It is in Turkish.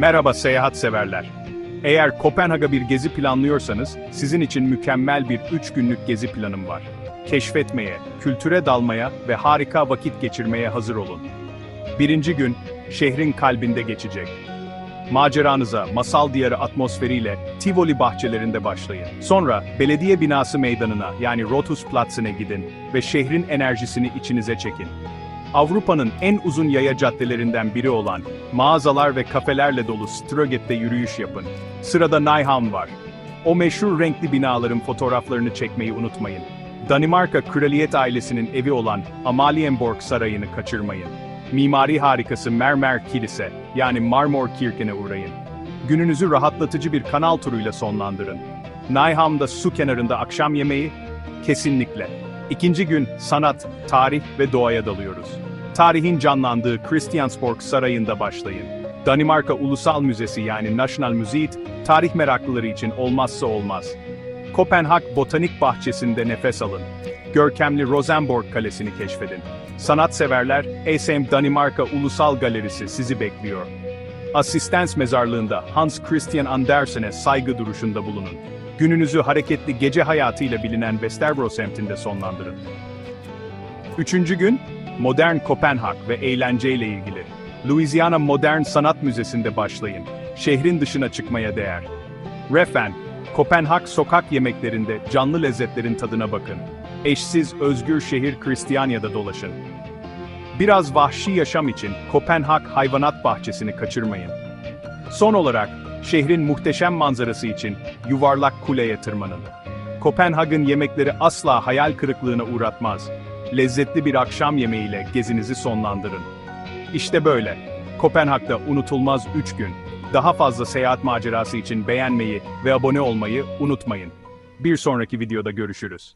Merhaba seyahat severler. Eğer Kopenhag'a bir gezi planlıyorsanız, sizin için mükemmel bir 3 günlük gezi planım var. Keşfetmeye, kültüre dalmaya ve harika vakit geçirmeye hazır olun. Birinci gün, şehrin kalbinde geçecek. Maceranıza masal diyarı atmosferiyle Tivoli bahçelerinde başlayın. Sonra belediye binası meydanına yani Rotusplatz'ine gidin ve şehrin enerjisini içinize çekin. Avrupa'nın en uzun yaya caddelerinden biri olan mağazalar ve kafelerle dolu Ströget'te yürüyüş yapın. Sırada Nyhavn var. O meşhur renkli binaların fotoğraflarını çekmeyi unutmayın. Danimarka kraliyet ailesinin evi olan Amalienborg Sarayı'nı kaçırmayın. Mimari harikası Mermer Kilise yani Marmor Kirken'e uğrayın. Gününüzü rahatlatıcı bir kanal turuyla sonlandırın. Nyhavn'da su kenarında akşam yemeği, kesinlikle. İkinci gün sanat, tarih ve doğaya dalıyoruz. Tarihin canlandığı Christiansborg Sarayı'nda başlayın. Danimarka Ulusal Müzesi yani National Museet, tarih meraklıları için olmazsa olmaz. Kopenhag Botanik Bahçesi'nde nefes alın. Görkemli Rosenborg Kalesi'ni keşfedin. Sanatseverler, ASM Danimarka Ulusal Galerisi sizi bekliyor. Asistans mezarlığında Hans Christian Andersen'e saygı duruşunda bulunun. Gününüzü hareketli gece hayatıyla bilinen Westerbro semtinde sonlandırın. Üçüncü gün, modern Kopenhag ve eğlenceyle ilgili. Louisiana Modern Sanat Müzesi'nde başlayın. Şehrin dışına çıkmaya değer. Refen, Kopenhag sokak yemeklerinde canlı lezzetlerin tadına bakın. Eşsiz özgür şehir Kristiyanya'da dolaşın. Biraz vahşi yaşam için Kopenhag Hayvanat Bahçesi'ni kaçırmayın. Son olarak, şehrin muhteşem manzarası için yuvarlak kuleye tırmanın. Kopenhag'ın yemekleri asla hayal kırıklığına uğratmaz. Lezzetli bir akşam yemeğiyle gezinizi sonlandırın. İşte böyle. Kopenhag'da unutulmaz 3 gün. Daha fazla seyahat macerası için beğenmeyi ve abone olmayı unutmayın. Bir sonraki videoda görüşürüz.